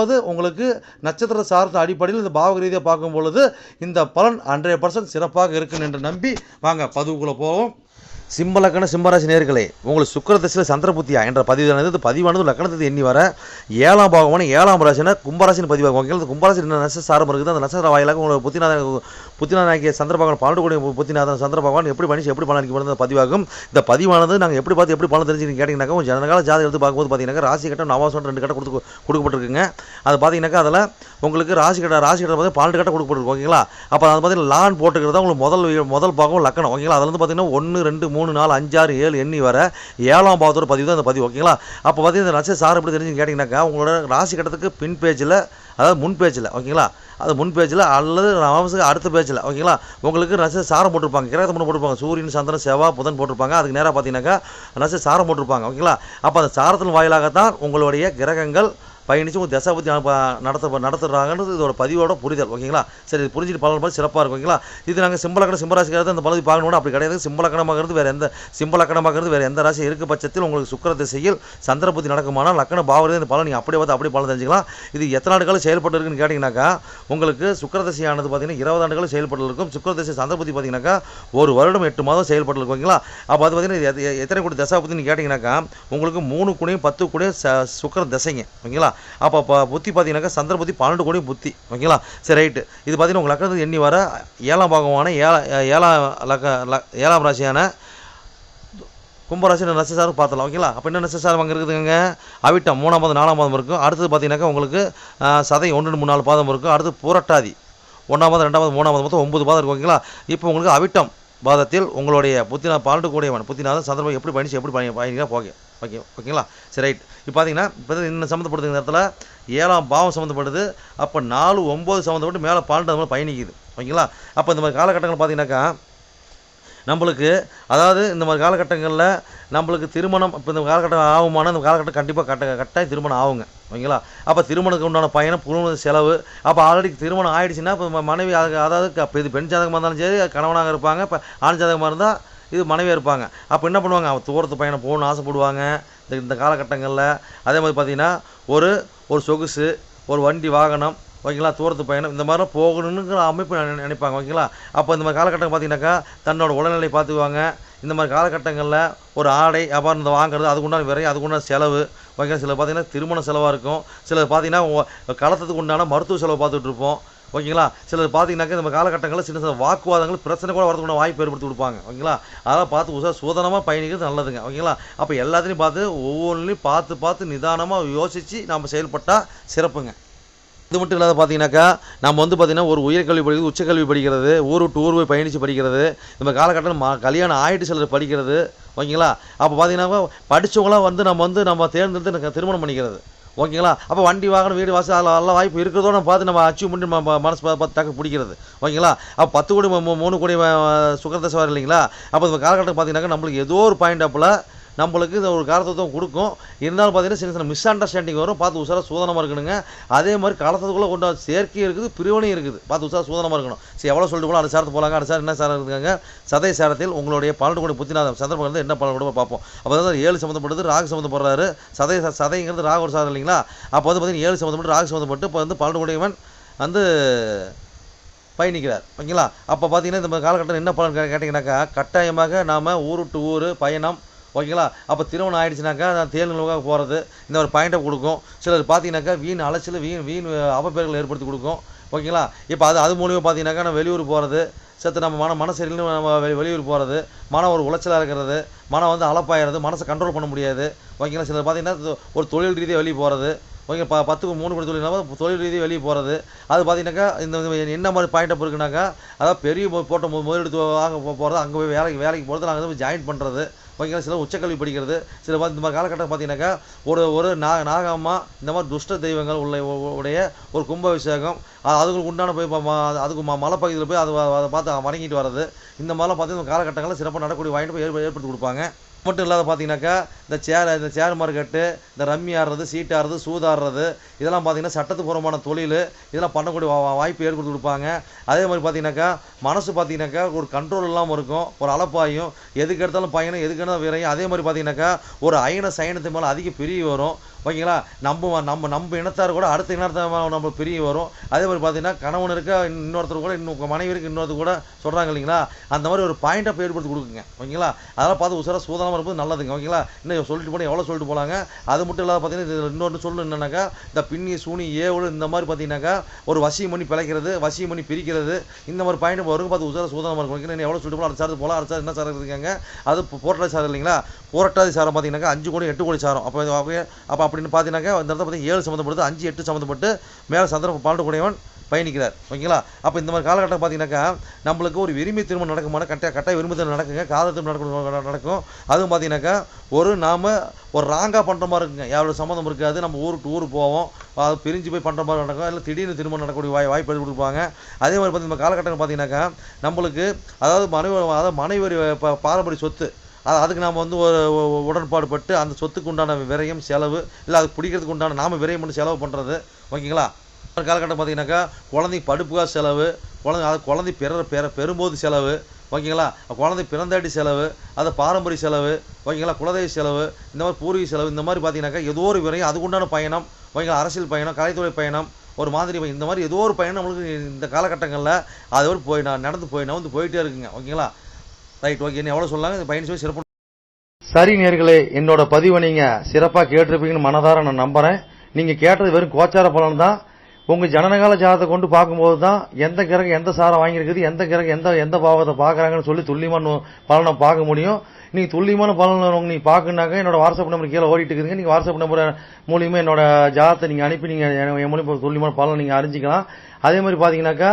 ரெண்டாவது உங்களுக்கு நட்சத்திர சார்ந்த அடிப்படையில் இந்த பாவக ரீதியாக பார்க்கும் பொழுது இந்த பலன் ஹண்ட்ரட் பர்சன்ட் சிறப்பாக இருக்குன்னு என்று நம்பி வாங்க பதிவுக்குள்ளே போவோம். சிம்ம லக்கண சிம்மராசி நேர்களே உங்களுக்கு சுக்கர திசையில் சந்திர புத்தியா என்ற பதிவானது இது பதிவானது லக்கணத்தை எண்ணி வர. ஏழாம் பாகமான ஏழாம் ராசினா கும்பராசின்னு பதிவாகும். ஓகேங்களா கும்பராசி என்ன நட்சத்திர சாரம் இருக்குது அந்த நட்சத்திர வாயிலாக உங்களை புத்திநாதன் புத்தினா சந்திர பகவான் பன்னெண்டு கோடி புத்திநாதன் சந்திர பகவான் எப்படி மனுஷன் எப்படி பலன் அளிக்க பதிவாகும். இந்த பதிவானது நாங்கள் எப்படி பார்த்து எப்படி பலன் தெரிஞ்சுன்னு கேட்டிங்கனாக்கா ஜனகால ஜாதகம் எடுத்து பார்க்கும்போது பார்த்தீங்கன்னா ராசி கட்டம் நவாசம் ரெண்டு கட்டம் கொடுத்து கொடுக்கப்பட்டிருக்குங்க. அது பார்த்தீங்கன்னாக்கா அதில் உங்களுக்கு ராசி கட்டம் ராசி கட்டம் பார்த்து பன்னெண்டு கட்டம் கொடுக்கப்பட்டிருக்கு ஓகேங்களா? அப்போ அது பார்த்தீங்கன்னா லான் போட்டுக்கிறது தான் உங்களுக்கு முதல் முதல் பாகம் லக்கணம் ஓகேங்களா? அதில் வந்து பார்த்தீங்கன்னா ஒன்று ரெண்டு மூணு நாலு அஞ்சாறு ஏழு எண்ணி வர ஏழாம் பாவத்தோட பதிவு தான் அந்த பதிவு ஓகேங்களா? அப்போ பார்த்தீங்கன்னா இந்த நட்சத்திர சார் எப்படி தெரிஞ்சுன்னு கேட்டிங்கனாக்கா உங்களோட ராசி கட்டத்துக்கு பின் பேஜில் அதாவது முன் பேஜில் ஓகேங்களா? அது முன் பேஜில் அல்லது நவம்சுக்கு அடுத்த பேஜில் ஓகேங்களா? உங்களுக்கு நட்சத்திர சாரம் போட்டிருப்பாங்க. கிரகத்தை மட்டும் போட்டிருப்பாங்க. சூரியன் சந்திரன் செவ்வாய் புதன் போட்டிருப்பாங்க. அதுக்கு நேராக பார்த்தீங்கன்னாக்கா நட்சத்திர சாரம் போட்டிருப்பாங்க ஓகேங்களா? அப்போ அந்த சாரத்தின் வாயிலாகத்தான் உங்களுடைய கிரகங்கள் பயணித்து உங்கள் தசாபதி நடத்த நடத்துகிறாங்கன்றது இதோட பதிவோட புரிதல் ஓகேங்களா? சரி இது புரிஞ்சுட்டு பலன் பார்த்து சிறப்பாக இருக்கும் ஓகேங்களா? இது நாங்கள் சிம்பலக்கணம் சிம்மராசிக்காக அந்த பகுதி பார்க்கணும் அப்படி கிடையாது. சிம்பலக்கணமாகிறது வேறு எந்த சிம்பலக்கணமாகிறது வேறு எந்த ராசி இருக்க பட்சத்தில் உங்களுக்கு சுக்கர திசையில் சந்திரபுத்தி நடக்குமானால் லக்கண பாவரே இந்த பலன் நீங்கள் அப்படியே பார்த்து அப்படியே பலன் தெரிஞ்சுக்கலாம். இது எத்தனை ஆண்டுகளும் செயல்பட்டு இருக்குன்னு கேட்டிங்கனாக்கா உங்களுக்கு சுக்கர திசையானது பார்த்தீங்கன்னா இருபது ஆண்டுகளும் செயல்பட்டு இருக்கும். சுக்கிர திசை சந்திர பார்த்தீங்கன்னாக்கா ஒரு வருடம் எட்டு மாதம் செயல்பட்டு இருக்கும் ஓகேங்களா? அப்போ அது பார்த்தீங்கன்னா எத்தனை கூட தசா புத்தின்னு கேட்டிங்கனாக்கா உங்களுக்கு மூணு குணியும் பத்து குணியும் ச சுக்கிர திசைங்க ஓகேங்களா? அப்போ இப்போ புத்தி பார்த்தீங்கன்னாக்கா சந்திர புத்தி பன்னெண்டு கோடி புத்தி. ஓகேங்களா? சரி ரைட்டு இது பார்த்தீங்கன்னா உங்கள் லக்கணத்துக்கு எண்ணி வர ஏழாம் பாகமான ஏழா ஏழாம் லக்க ல- ஏழாம் ராசியான கும்பராசி நட்சத்திரம் பார்த்தலாம் ஓகேங்களா? அப்போ என்ன நட்சத்திரம் அங்கே இருக்குதுங்க? அவிட்டம் மூணாம் பாதம் நாலாம் பாதம் இருக்கும். அடுத்தது பார்த்தீங்கன்னாக்கா உங்களுக்கு சதை ஒன்று மூணு நாலு பாதம் இருக்கும். அடுத்து புரட்டாதி. ஒன்றாம் பாதம் ரெண்டாம் பாதம் மூணாம் பாதம் மொத்தம் ஒன்பது பாதம் இருக்கும். ஓகேங்களா? இப்போ உங்களுக்கு அவிட்டம் பாதத்தில் உங்களுடைய புத்தினா பால்ட்டு கூடியவன் புத்தினாதான் சந்திரபாபு எப்படி பயணிச்சு எப்படி பயணி பயணிக்கா போக. ஓகே ஓகேங்களா? சரி ரைட் இப்போ பார்த்தீங்கன்னா இப்போ இன்னும் சம்மந்தப்படுது நேரத்தில் இடத்துல ஏழாம் பாவம் சம்மந்தப்படுது. அப்போ நாலு ஒம்பது சம்மந்தப்பட்டு மேலே பன்னெண்டு அது மாதிரி பயணிக்குது. ஓகேங்களா? அப்போ இந்த மாதிரி காலகட்டங்கள் பார்த்தீங்கன்னாக்கா நம்மளுக்கு அதாவது இந்த மாதிரி காலகட்டங்களில் நம்மளுக்கு திருமணம் இப்போ இந்த காலகட்டம் ஆகுமானா இந்த காலகட்டம் கண்டிப்பாக கட்ட கட்டாயம் திருமணம் ஆகுங்க. ஓகேங்களா? அப்போ திருமணத்துக்கு உண்டான பயணம் குடும்ப செலவு அப்போ ஆல்ரெடி திருமணம் ஆகிடுச்சின்னா இப்போ மனைவி அதுக்கு அதாவது இப்போ இது பெண் ஜாதகமாக இருந்தாலும் சரி கணவனாக இருப்பாங்க இப்போ ஆண் ஜாதகமாக இருந்தால் இது மனைவியாக இருப்பாங்க. அப்போ என்ன பண்ணுவாங்க? அவன் தூரத்து பயணம் போகணும்னு ஆசைப்படுவாங்க. இந்த இந்த காலகட்டங்களில். அதே மாதிரி பார்த்திங்கன்னா ஒரு ஒரு சொகுசு ஒரு வண்டி வாகனம் ஓகேங்களா தூரத்து பயணம் இந்த மாதிரிலாம் போகணுங்கிற அமைப்பு நினைப்பாங்க ஓகேங்களா? அப்போ இந்த மாதிரி காலகட்டம் பார்த்தீங்கன்னாக்கா தன்னோட உடல்நிலை பார்த்துக்குவாங்க இந்த மாதிரி காலகட்டங்களில் ஒரு ஆடை அப்புறம் இந்த வாங்குறது அதுக்குண்டான விரை அதுக்குண்டான செலவு ஓகே சில பார்த்தீங்கன்னா திருமண செலவாக இருக்கும். சிலர் பார்த்தீங்கன்னா களத்துக்கு உண்டான மருத்துவ செலவு பார்த்துட்ருப்போம் ஓகேங்களா? சிலர் பார்த்தீங்கன்னாக்கா இந்த காலகட்டங்களில் சின்ன சின்ன வாக்குவாதங்கள் பிரச்சனை கூட வரதுக்குள்ள வாய்ப்பு ஏற்படுத்தி கொடுப்பாங்க. ஓகேங்களா? அதெல்லாம் பார்த்து உசா சூதனமாக பயணிக்கிறது நல்லதுங்க. ஓகேங்களா? அப்போ எல்லாத்தையும் பார்த்து ஒவ்வொன்றிலையும் பார்த்து பார்த்து நிதானமாக யோசித்து நம்ம செயல்பட்டால் சிறப்புங்க. இது மட்டும் இல்லாத பார்த்தீங்கன்னாக்கா நம்ம வந்து பார்த்தீங்கன்னா ஒரு உயர்கல்வி படிக்கிறது உச்சக்கல்வி படிக்கிறது ஊர் விட்டு ஊர் போய் பயணித்து படிக்கிறது நம்ம காலகட்டத்தில் மா கல்யாணம் ஆயிட்டு சிலர் படிக்கிறது ஓகேங்களா? அப்போ பார்த்தீங்கன்னா படித்தவங்களாம் வந்து நம்ம வந்து நம்ம தேர்ந்தெடுத்து திருமணம் பண்ணிக்கிறது. ஓகேங்களா? அப்போ வண்டி வாகனம் வீடு வாசல் அதில் நல்ல வாய்ப்பு இருக்கிறதோ நம்ம பார்த்து நம்ம அச்சீவ் பண்ணி நம்ம மனசு பார்த்து தக்க பிடிக்கிறது. ஓகேங்களா? அப்போ பத்து கோடி மூணு கோடி சுகரதசை வர இல்லைங்களா? அப்போ இந்த காலகட்டம் பார்த்தீங்கன்னாக்கா நம்மளுக்கு ஏதோ ஒரு பாயிண்ட் அப்பில் நம்மளுக்கு இந்த ஒரு காலத்தத்துவம் கொடுக்கும். இருந்தாலும் பார்த்தீங்கன்னா சின்ன சின்ன மிஸ் அண்டர்ஸ்டாண்டிங் வரும். பார்த்து உசாராக சூதனமாக இருக்கணுங்க. அதே மாதிரி காலத்துக்குள்ளே கொண்டு வர செயற்கையும் இருக்குது பிரிவினையும் இருக்குது. பார்த்து உசாராக சூதனமாக இருக்கணும். சரி எவ்வளோ சொல்லிட்டு போகலாம் அடுத்த சாரத்து போகலாங்க அடுத்த சார் என்ன சாரம் இருக்குங்க? சதை சாரத்தில் உங்களுடைய பன்னெண்டு கோடி புத்திநாதம். சந்தர்ப்பம் வந்து என்ன பலன் கூட பார்ப்போம். அப்போ தான் ஏழு சம்மந்தப்பட்டது ராகு சம்மந்தப்படுறாரு. சதை சதைங்கிறது ராகு ஒரு சாதம் இல்லைங்களா? அப்போ வந்து பார்த்தீங்கன்னா ஏழு சம்மந்தப்பட்டு ராகு சம்மந்தப்பட்டு இப்போ வந்து பன்னெண்டு கோடிவன் வந்து பயணிக்கிறார். ஓகேங்களா? அப்போ பார்த்தீங்கன்னா இந்த மாதிரி காலகட்டம் என்ன பலன் கேட்டிங்கன்னாக்கா கேட்டிங்கனாக்கா கட்டாயமாக நாம் ஊர் விட்டு ஊர் பயணம் ஓகேங்களா? அப்போ திருமணம் ஆயிடுச்சுனாக்கா நான் தேல் நிர்வாகம் போகிறது இந்த ஒரு பாயிண்ட்டை கொடுக்கும். சிலர் பார்த்தீங்கன்னாக்கா வீண் அலைச்சல் வீண் வீண் அவப்பேர்கள் ஏற்படுத்தி கொடுக்கும். ஓகேங்களா? இப்போ அது அது மூலியமாக பார்த்தீங்கன்னாக்கா நான் வெளியூர் போகிறது சத்து நம்ம மன மன நம்ம வெளியூர் போகிறது மனம் ஒரு உளைச்சலாக இருக்கிறது மனம் வந்து அலப்பாயிறது மனசை கண்ட்ரோல் பண்ண முடியாது. ஓகேங்களா? சிலர் பார்த்தீங்கன்னா ஒரு தொழில் ரீதியாக வெளியே போகிறது ஓகே ப பத்துக்கு மூணு கோடி தொழில் தொழில் ரீதியாக வெளியே போகிறது அது பார்த்தீங்கன்னாக்கா இந்த என்ன மாதிரி பாயிண்ட் இருக்குனாக்கா அதாவது பெரிய போட்ட மு- முதலீடு தொ- வாங்க போகிறது அங்கே போய் வேலைக்கு வேலைக்கு போகிறது நாங்கள் வந்து ஜாயின் பண்ணுறது ஓகேங்களா சில உச்சக்கல்வி படிக்கிறது சில இந்த மாதிரி காலகட்டம் பார்த்தீங்கன்னாக்கா ஒரு ஒரு நா நாகம்மா இந்த மாதிரி துஷ்ட தெய்வங்கள் உள்ள உடைய ஒரு கும்பாபிஷேகம் அதுக்கு அதுங்களுக்கு உண்டான போய் அதுக்கு ம மலைப்பகுதியில் போய் அது அதை பார்த்து வணங்கிட்டு வர்றது இந்த மாதிரிலாம் பார்த்தீங்கன்னா காலகட்டங்களில் சிறப்பாக நடக்கூடிய வாங்கிட்டு போய் ஏற்படுத்தி கொடுப்பாங்க. மட்டும் இல்லாத பார்த்தீங்கன்னாக்கா இந்த சேர் இந்த சேர் மார்க்கெட்டு இந்த ரம்மி ஆடுறது சீட் ஆடுறது சூதாடுறது இதெல்லாம் பார்த்தீங்கன்னா சட்டத்துப்பூர்வமான தொழில். இதெல்லாம் பண்ணக்கூடிய வா- வாய்ப்பு ஏற்படுத்தி கொடுப்பாங்க. அதே மாதிரி பார்த்தீங்கன்னாக்கா மனசு பார்த்தீங்கன்னாக்கா ஒரு கண்ட்ரோல் இல்லாமல் இருக்கும் ஒரு அளப்பாயும் எதுக்கு எடுத்தாலும் பையனும் எதுக்கு எடுத்தாலும் விரையும். அதே மாதிரி பார்த்தீங்கன்னாக்கா ஒரு அயன சயனத்து மேலே அதிக பிரிவு வரும். ஓகேங்களா? நம்ம நம்ம நம்ம இனத்தார் கூட அடுத்த இனத்தார் நம்ம பிரிய வரும். அதே மாதிரி பார்த்தீங்கன்னா கணவன் இருக்க இன்னொருத்தர் கூட இன்னும் மனைவி இருக்க இன்னொருத்தர் கூட சொல்கிறாங்க இல்லைங்களா? அந்த மாதிரி ஒரு பாயிண்ட்டை ஏற்படுத்தி கொடுக்குங்க. ஓகேங்களா? அதெல்லாம் பார்த்து உசாரா சூதானமாக இருப்பது நல்லதுங்க. ஓகேங்களா? இன்னும் சொல்லிட்டு போனால் எவ்வளோ சொல்லிட்டு போகலாங்க அது மட்டும் இல்லாத பார்த்தீங்கன்னா இது இன்னொன்று சொல்லணும் என்னன்னாக்கா இந்த பின்னி சூனி ஏவல் இந்த மாதிரி பார்த்தீங்கன்னாக்கா ஒரு வசியம் பண்ணி பிழைக்கிறது வசியம் பண்ணி பிரிக்கிறது இந்த மாதிரி பாயிண்ட் வரும். பார்த்து உசாரா சூதனமாக இருக்கும். ஓகேங்களா? எவ்வளோ சொல்லிட்டு போகலாம் சார் போகலாம். அடுத்த என்ன சார் இருக்காங்க? அது போராட்டாதி சார் இல்லைங்களா? போராட்டாதி சாரம் பார்த்தீங்கன்னாக்கா அஞ்சு கோடி எட்டு கோடி சாரம். அப்போ அப்போ அப்படின்னு பார்த்தீங்கன்னாக்கா இந்த இடத்துல பார்த்தீங்கன்னா ஏழு சம்மந்தப்படுது அஞ்சு எட்டு சம்மந்தப்பட்டு மேலே சந்திரன் பன்னெண்டு கூடியவன் பயணிக்கிறார். ஓகேங்களா? அப்போ இந்த மாதிரி காலகட்டம் பார்த்தீங்கன்னாக்கா நம்மளுக்கு ஒரு விரும்பி திருமணம் நடக்குமான கட்டாய கட்டாய விரும்பி திருமணம் நடக்குங்க காதல் திருமணம் நடக்கும் நடக்கும். அதுவும் பார்த்தீங்கன்னாக்கா ஒரு நாம் ஒரு ராங்காக பண்ணுற மாதிரி இருக்குங்க. யாரோட சம்மந்தம் இருக்காது. நம்ம ஊருக்கு ஊர் போவோம். அது பிரிஞ்சு போய் பண்ணுற மாதிரி நடக்கும். இல்லை திடீர்னு திருமணம் நடக்கக்கூடிய வாய் வாய்ப்பு எடுத்து கொடுப்பாங்க. அதே மாதிரி பார்த்தீங்க இந்த காலகட்டம் பார்த்தீங்கன்னாக்கா நம்மளுக்கு அதாவது மனைவி அதாவது மனைவி பாரம்பரிய சொத்து அதுக்கு நாம் வந்து ஒரு உடன்பாடு பட்டு அந்த சொத்துக்கு உண்டான விரயம் செலவு இல்லை அது பிடிக்கிறதுக்கு உண்டான நாம் விரயம் பண்ணி செலவு பண்ணுறது ஓகேங்களா? ஒரு காலகட்டம் பார்த்தீங்கன்னாக்கா குழந்தை படுப்புக்காக செலவு குழந்தை அது குழந்தை பிற பெற பெறும்போது செலவு ஓகேங்களா? குழந்தை பிறந்தாட்டி செலவு அது பாரம்பரிய செலவு ஓகேங்களா? குலதெய்வ செலவு இந்த மாதிரி பூர்வீக செலவு இந்த மாதிரி பார்த்தீங்கன்னாக்கா ஏதோ ஒரு விரையும் அதுக்குண்டான பயணம் ஓகேங்களா? அரசியல் பயணம் கலைத்துறை பயணம் ஒரு மாதிரி இந்த மாதிரி ஏதோ ஒரு பயணம் நம்மளுக்கு இந்த காலகட்டங்களில் அது ஒரு போய் நான் நடந்து போய் நான் வந்து போயிட்டே இருக்குங்க ஓகேங்களா? ரைட் ஓகே என்ன எவ்வளோ சொல்லாங்க இந்த சிறப்பு சரி நேர்களே என்னோட பதிவை நீங்க சிறப்பாக கேட்டிருப்பீங்கன்னு மனதார நான் நம்புறேன். நீங்க கேட்டது வெறும் கோச்சார பலன் தான். உங்க ஜனனகால ஜாதகத்தை கொண்டு பார்க்கும்போது தான் எந்த கிரகம் எந்த சாரம் வாங்கியிருக்குது எந்த கிரகம் எந்த எந்த பாவத்தை பார்க்குறாங்கன்னு சொல்லி துல்லியமான பலனை பார்க்க முடியும். நீங்க துல்லியமான பலன் உங்க நீங்க பார்க்கணுனாக்க என்னோட வாட்ஸ்அப் நம்பர் கீழே ஓடிட்டு இருக்குதுங்க. நீங்க வாட்ஸ்அப் நம்பர் மூலியமா என்னோட ஜாதகத்தை நீங்க அனுப்பி நீங்க என் என் மூலியமா துல்லியமான பலன் நீங்க அறிஞ்சிக்கலாம். அதே மாதிரி பாத்தீங்கன்னாக்கா